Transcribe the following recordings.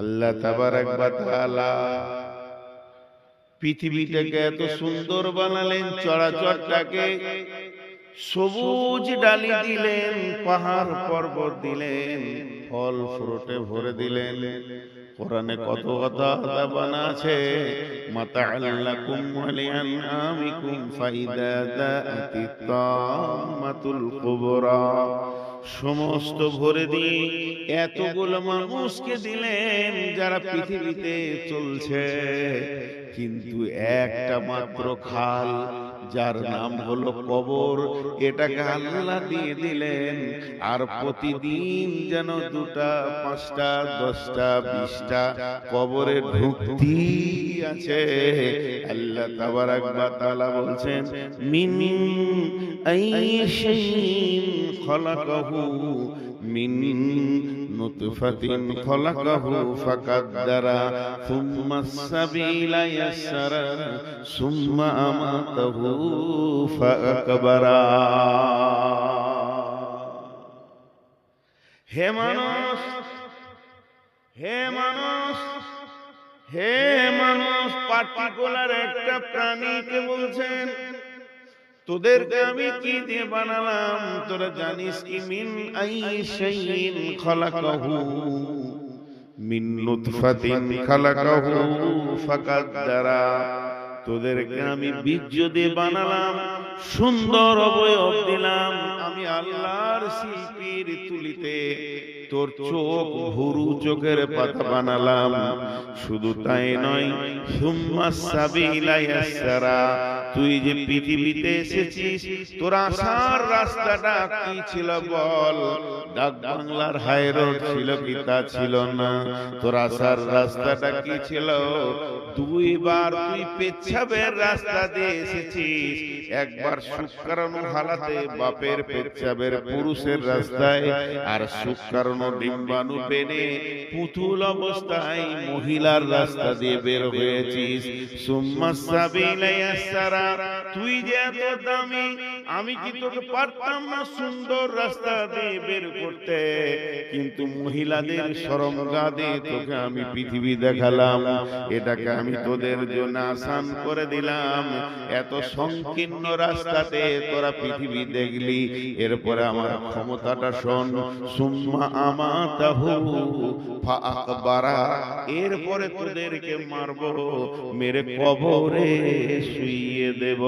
আল্লাহ তাবারাক পৃথিবীটাকে এত সুন্দর বানালেন চরাচরটাকে সবুজ ডালি দিলেন, পাহাড় পর্বত দিলেন, ফল ফ্রুটে ভরে দিলেন। কোরআনে কত কথা বানা আছে মাতা আল্লাকুম ওয়ালিয়ান আমিকুম ফাইদা দাআতি তাম্মাতুল কুবরা। সমস্ত ভরে দিয়ে এতগুলো মানুষকে দিলেন যারা পৃথিবীতে চলছে। কিন্তু একটা মাত্র খাল, যার নাম হলো কবর, এটাকে আল্লাহ দিয়ে দিলেন। আর প্রতিদিন যেন দুটা, পাঁচটা, দশটা, বিশটা কবরে ঢুকতি আছে। আল্লাহ তাবারাক একবার তাআলা বলছেন, মিন শাইইন খলাকাহু মিন নুতফাতিন খলাকাহু ফাকাদ্দারা থুম্মা সাবিলা ইয়াসসারা সুম্মা আমাতাহু ফাআকবারা। হে মানুষ হে মানুষ হে মানুষ, পার্টিকুলার একটা প্রাণীকে বলছেন তোদেরকে আমি কি দিয়ে বানালাম? তোরা জানিস কি মিন আই শাইইন খালাকাহু। মিন নুতফাতিন খালাকাহু ফাকাদ্দারা। তোদেরকে আমি বীর্য দিয়ে বানালাম। সুন্দর অবয়ব দিলাম। আমি আল্লাহর শিল্পীর তুলিতে তোর চোখ ভুরু চোখের পাতা বানালাম। শুধু তাই নয় সুম্মা সাবিলা ইয়াসসারা। তুই যে পৃথিবীতে এসেছিস, তোর আসার রাস্তাটা কি ছিল বল? ডাক বাংলার হাই রোড ছিল কি তা ছিল না। তোর আসার রাস্তাটা কি ছিল? তুই পেচ্ছাবের রাস্তা দিয়ে এসেছিস। একবার সুকারণ হালাতে বাপের পেচ্ছাবের পুরুষের রাস্তায় আর সুকারণ ডিম্বাণু পেনে পুতুল অবস্থায় মহিলার রাস্তা দিয়ে বের হয়েছিস। সুম্মা সাবিলা ইয়াসসারা তুই যে এত দামি আমি কি তোকে পারতাম না সুন্দর রাস্তা দিয়ে বের করতে? কিন্তু মহিলাদের সরঙ্গা দিয়ে তোকে আমি পৃথিবী দেখালাম। এটাকে আমি তোদের জন্য আসান করে দিলাম। এত সংকীর্ণ রাস্তাতে তোরা পৃথিবী দেখলি। এরপরে আমার ক্ষমতাটা শোন। সুম্মা আমাতাহু ফাআকবারা। এরপরে তোদেরকে মারবো। মেরে কবরে শুইয়ে দেব।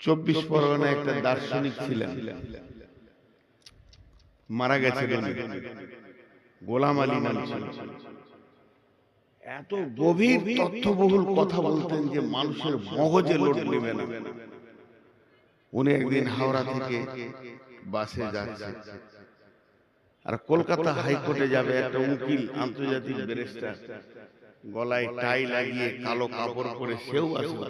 চব্বিশ পরগনা একটা দার্শনিক ছিলেন। মারা গেছে গোলাম আলী এত গভীর তথ্যবহুল কথা বলতেন যে মানুষের মগজে লোড নেবে না। উনি একদিন হাওড়া থেকে বাসে যাচ্ছে। আর কলকাতা হাইকোর্টে যাবে একটা উকিল আন্তর্জাতিক ব্যারিস্টার। গলায় টাই লাগিয়ে কালো কাপড় পরে সেও আসবে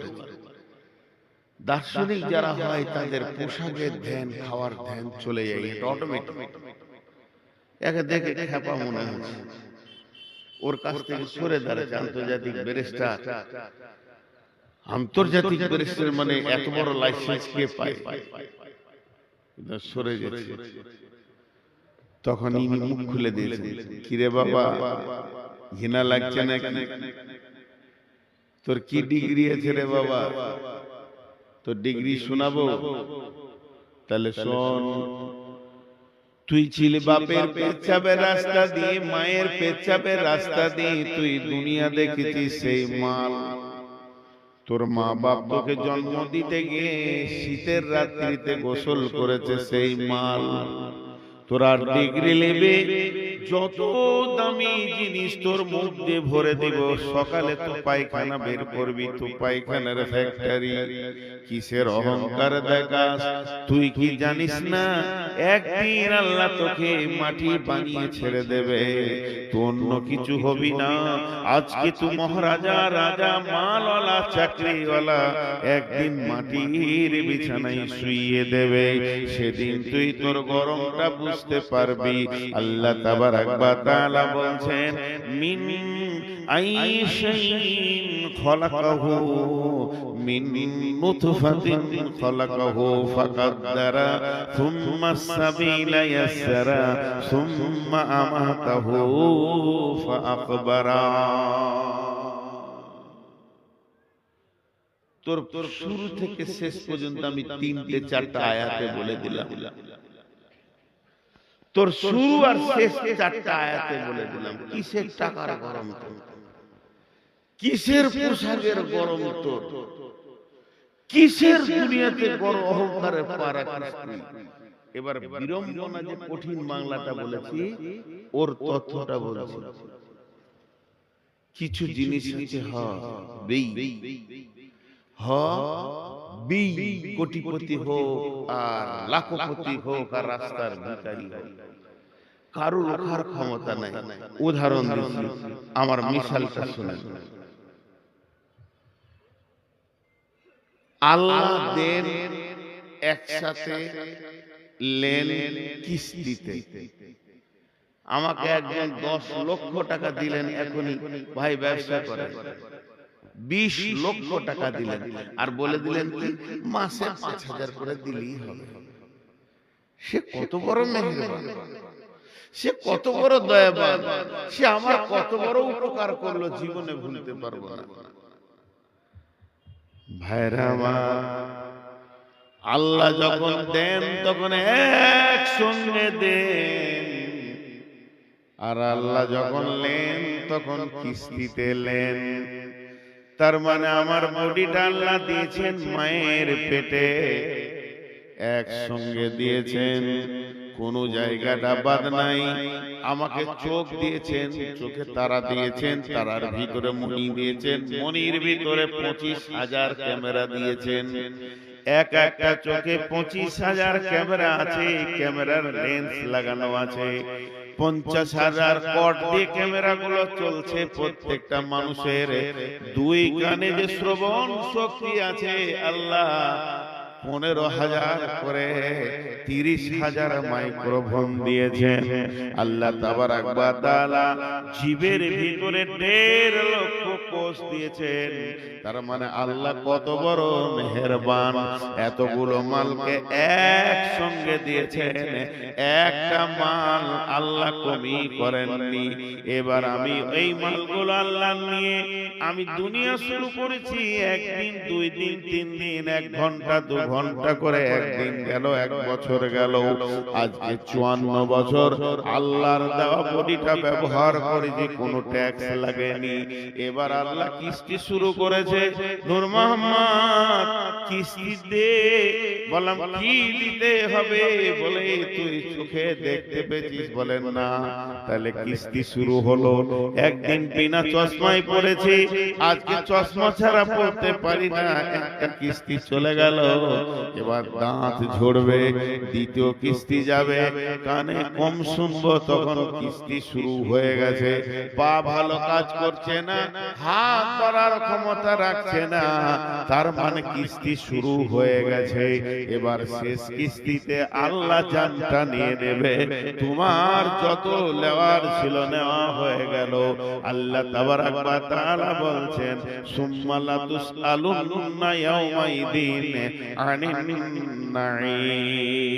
দার্শনিক যারা হয় তাদের পোশাকের ধ্যান খাওয়ার ধ্যান চলে যায় এটা অটোমেটিক একে দেখে খেপা মনে হচ্ছে। ওর কাছ থেকে সরে দাঁড়াচ্ছে আন্তর্জাতিক আন্তর্জাতিক ব্যারিস্টার। মানে এত বড় লাইসেন্স কে পায়। সরে গেছে। তখন ইনি মুখ খুলে দিয়েছে কিরে বাবা ঘৃণা লাগছে নাকি? তোর কি ডিগ্রি আছে রে বাবা? তোর ডিগ্রি শোনাবো? তাহলে শোন। তুই ছিল বাপের পেচ্ছাপের রাস্তা দিয়ে মায়ের পেচ্ছাপের রাস্তা দিয়ে তুই দুনিয়া দেখেছিস সেই মাল। তোর মা বাপ তোকে জন্ম দিতে গিয়ে শীতের রাত্রিতে গোসল করেছে সেই মাল। তোর আর ডিগ্রি নেবে যত দামি জিনিস তোর মুখ দিয়ে ভরে দিব সকালে তো পায়খানা বের করবি তো পায়খানার ফ্যাক্টরি কিসের অহংকার দেখাস? তুই কি জানিস না? একদিন আল্লাহ তোকে মাটি বানিয়ে ছেড়ে দেবে। তো অন্য কিছু হবি না। আজকে তুই মহারাজা, রাজা, মালওয়ালা, চাকরিওয়ালা একদিন মাটির বিছানায় শুইয়ে দেবে। সেদিন তুই তোর গরমটা বুঝতে পারবি। আল্লাহ তাবারাক ওয়া তাআলা বলছেন, মিন আইশাইন খলাকাহু। من نطفة خلقه فقدر ثم السبيل يسر ثم أماته فأقبر তোর তোর শুরু থেকে শেষ পর্যন্ত আমি তিনটে চারটা আয়াতে বলে দিলাম তোর শুরু আর শেষ চারটা আয়াতে বলে দিলাম কিসের টাকার গরম তোর কিসের পোশাকের গরম তোর? কিসের দুনিয়াতে বড় অহংকারের পারা এবার বিড়ম্বনা যে কঠিন বাংলাটা বলেছি ওর তথ্যটা বলেছি। কিছু জিনিস আছে হ বেই। হ বি কোটিপতি হোক আর লাখপতি হোক আর রাস্তার ভিখারি হোক। কারও রোখার ক্ষমতা নাই। উদাহরণ দিচ্ছি আমার মিশালটা শুনে আল্লাহ দেন একসাথে লেন কিস্তিতে। আমাকে একজন দশ লক্ষ টাকা দিলেন এখনই। ভাই ব্যবসা করে বিশ লক্ষ টাকা দিলেন। আর বলে দিলেন কি মাসে পাঁচ হাজার করে দিলেই হবে। সে কত বড় মেহেরবান। সে কত বড় দয়াবান। সে আমার কত বড় উপকার করল জীবনে ভুলতে পারব না। ভাইরা আমার আল্লাহ যখন দেন তখন একসঙ্গে দেন। আর আল্লাহ যখন লেন তখন কিস্তিতে লেন তার মানে আমার বডিটা আল্লাহ দিয়েছেন মায়ের পেটে। একসঙ্গে দিয়েছেন। কোন জায়গাটা বাদ নাই। আমাকে চোখ দিয়েছেন চোখে তারা দিয়েছেন তারার ভিতরে মনি দিয়েছেন মনির ভিতরে পঁচিশ হাজার ক্যামেরা দিয়েছেন। এক একটা চোখে পঁচিশ হাজার ক্যামেরা আছে ক্যামেরার লেন্স লাগানো আছে। পঞ্চাশ হাজার কট দিয়ে ক্যামেরা গুলো চলছে প্রত্যেকটা মানুষের। দুই কানে যে শ্রবণ শক্তি আছে আল্লাহ। পনেরো হাজার করে তিরিশ হাজার মাইক্রোফোন দিয়েছেন। আল্লাহ তাবার জীবের ভিতরে দেড় লক্ষ কোষ দিয়েছেন। তার মানে আল্লাহ কত বড় মেহেরবান। এতগুলো মালকে একসঙ্গে দিয়েছেন। একটা মাল আল্লাহ কমি করেননি। এবার আমি এই মালগুলো আল্লাহ নিয়ে আমি দুনিয়া শুরু করেছি। একদিন, দুই দিন, তিন দিন, এক ঘণ্টা, দু ঘণ্টা করে একদিন গেল, এক বছর গেল। আজকে চুয়ান্ন বছর আল্লাহর দেওয়া বডিটা ব্যবহার করেছি কোনো ট্যাক্স লাগেনি। এবার আল্লাহ কিস্তি শুরু করেছে। নূর মোহাম্মদ কিস্তি দে বললাম কি দিতে হবে বলে তুই চোখে দেখতে পেয়েছিস বলেন না তাহলে কিস্তি শুরু হলো। একদিন বিনা চশমায় পড়েছি আজকে চশমা ছাড়া পড়তে পারি না। একটা কিস্তি চলে গেল। এবার দাঁত ঝরবে দ্বিতীয় কিস্তি যাবে। কানে কম শুনব তখন কিস্তি শুরু হয়ে গেছে। পা ভালো কাজ করছে না হাত করার ক্ষমতা রাখছে না। তার মানে কিস্তি শুরু হয়ে গেছে। এবার শেষ কিস্তিতে আল্লাহ জানটা নিয়ে নেবে। তোমার যত লেওয়ার ছিল নেওয়া হয়ে গেল। আল্লাহ তাবারাক ওয়া তাআলা বলছেন সুম্মা লা তুসআলুন্না ইয়াউমাইদিন আনিন নাঈম।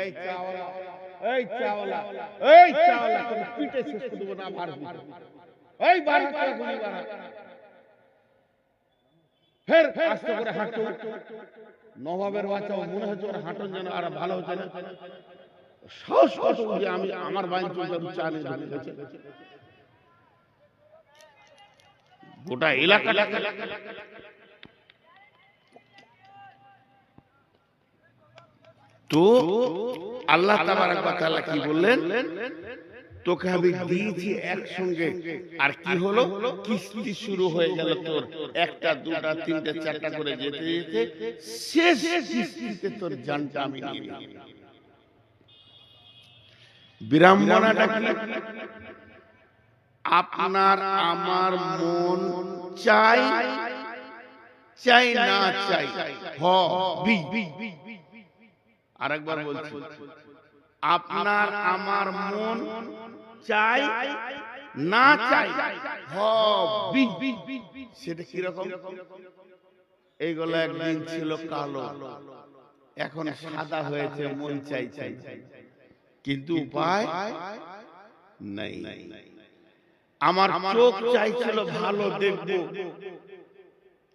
এই চাওয়ালা এই চাওয়ালা এই চাওয়ালা তুমি পিঠে শেষ করে দেবো না বার এই বার হাত করে গুলি বার হাত। ফের আস্তে করে হাঁটো। নবাবের বাচ্চা মনে হচ্ছে ওর হাঁটন যেন আর ভালো হচ্ছে না। সাহস কত যে আমি আমার বাইন চলতে চালে ঢুকে গেছে গোটা এলাকা তো আল্লাহ তাবারাক ওয়া তাআলা কি বললেন? তোকে আমি দিয়েছি একসঙ্গে। আর কি হলো? কিস্তি শুরু হয়ে গেল তোর। একটা দুটা তিনটা চারটা করে যেতে যেতে শেষ কিস্তিতে তোর জানটা আমি বিড়ম্বনাটা কি? আপনার আমার মন চাই চাই না চাই। হ আরেকবার বলছি আপনার আমার মন চাই না চাই সেটা কীরকম? এইগুলো একদিন ছিল কালো। এখন সাদা হয়েছে মন চাই চাই কিন্তু উপায় নাই। আমার চোখ চাইছিল ভালো দেখব।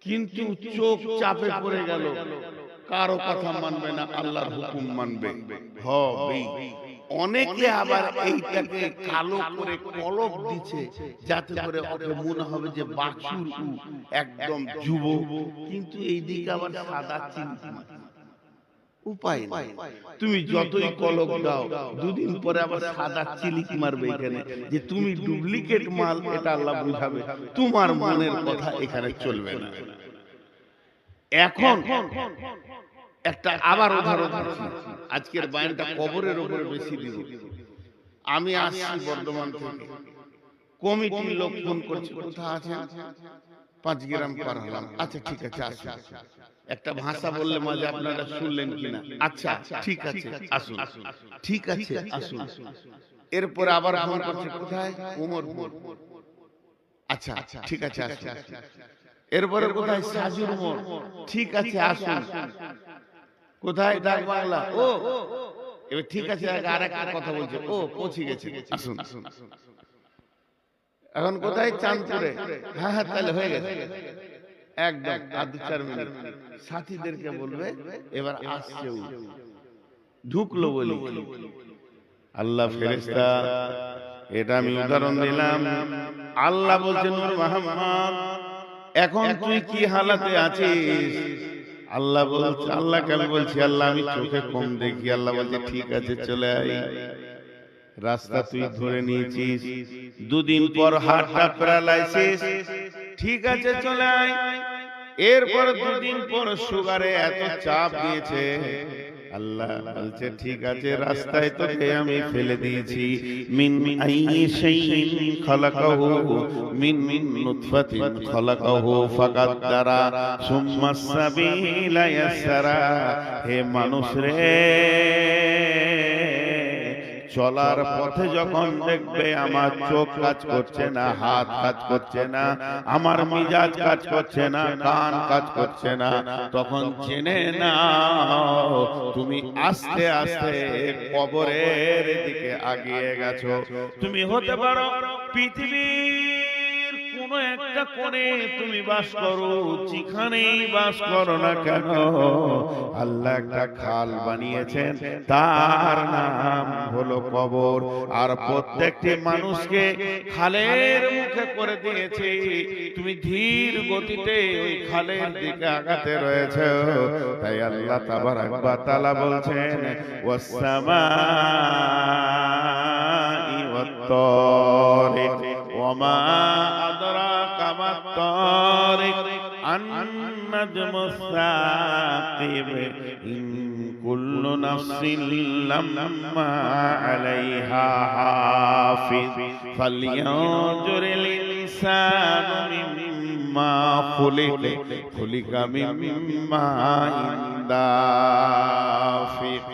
কিন্তু চোখ চাপে পড়ে গেল। কারও কথা মানবে না আল্লাহর হুকুম মানবে। হবে। অনেকে আবার এইটাকে কালো করে কলক দিচ্ছে যাতে করে ওকে মনে হবে যে বাছুর একদম যুব কিন্তু এই দিকে আবার সাদা চিন্তা উপায় নাই। তুমি যতই কলক দাও দুদিন পরে আবার সাদা চিলিক মারবে এখানে। যে তুমি ডুপ্লিকেট মাল এটা আল্লাহ বুঝাবে। তোমার মনের কথা এখানে চলবে না। এখন একটা আবার উদাহরণ আজকের বায়নটা কবরের উপরে বেশি দিব। আমি আসছি বর্ধমান থেকে। কমিটির লোক ফোন করছে। কোথায় আছে পাঁচ গ্রাম পার হলাম। আচ্ছা ঠিক আছে আসুন। একটা ভাষা বললে মাঝে আপনারা শুনলেন কিনা? আচ্ছা ঠিক আছে আসুন। ঠিক আছে আসুন। এরপরে আবার ফোন করছে কোথায়? উমরপুর আচ্ছা ঠিক আছে আসুন। এরপরে কোথায়? সাজুর মোড়। ঠিক আছে আসুন। কোথায়? ডাক বাংলা। ও। এবার ঠিক আছে আর একটা কথা বলছে। ও পৌঁছে গেছে। আসুন এখন কোথায়? চাঁদপুরে। হ্যাঁ হ্যাঁ তাহলে হয়ে গেছে। একদম আর দু চার মিনিট। সাথীদেরকে বলবে এবার আসছে ঢুকলো বলি। আল্লাহ ফেরেশতা এটা আমি উদাহরণ দিলাম। আল্লাহ বলছেন এখন তুই কি হালাতে আছিস? আল্লাহ বলছে আল্লাহকে আমি বলছি? আল্লাহ আমি চোখে কম দেখি। আল্লাহ বলছে ঠিক আছে চলে আয়। রাস্তা তুই ধরে নিয়েছিস। দুদিন পর হাটটা প্যারালাইসিস। ঠিক আছে চলে আয়। এরপর দুদিন পর সুগারে এত চাপ দিয়েছে। আল্লাহ বলছে ঠিক আছে রাস্তায় তোকে আমি ফেলে দিয়েছি। মিন মিন শাইইন খালাকাহু মিন মিন নুতফাতিন খালাকাহু ফাকাদ্দারা সুম্মা সাবিলা ইয়াসারা। হে মানুষ রে চলার পথে যখন দেখবে আমার চোখ কাজ করছে না হাত কাজ করছে না আমার মিজাজ কাজ করছে না কান কাজ করছে না তখন চেনে না তুমি আস্তে আস্তে কবরের দিকে আগিয়ে গেছো। তুমি হতে পারো পৃথিবীর কোন একটা কোণে তুমি বাস করো, যেখানেই বাস করো না কেন, আল্লাহ একটা খাল বানিয়েছেন, তার নাম হলো কবর। আর প্রত্যেকটি মানুষকে খালের মুখে করে দিয়েছে, তুমি ধীর গতিতে ওই খালের দিকে আগাতে রয়েছে। তাই আল্লাহ তাবারাক ওয়া তাআলা বলছেন, ওয়াস-সামাই ওয়াত-তারিক ওয়ামা আদরাকা الطارق النجم الثاقب إن كل نفس لما عليها حافظ فلينظر الإنسان مما خلق خلق مما دافق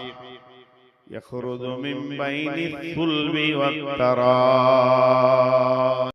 يخرج من بين الصلب والتراب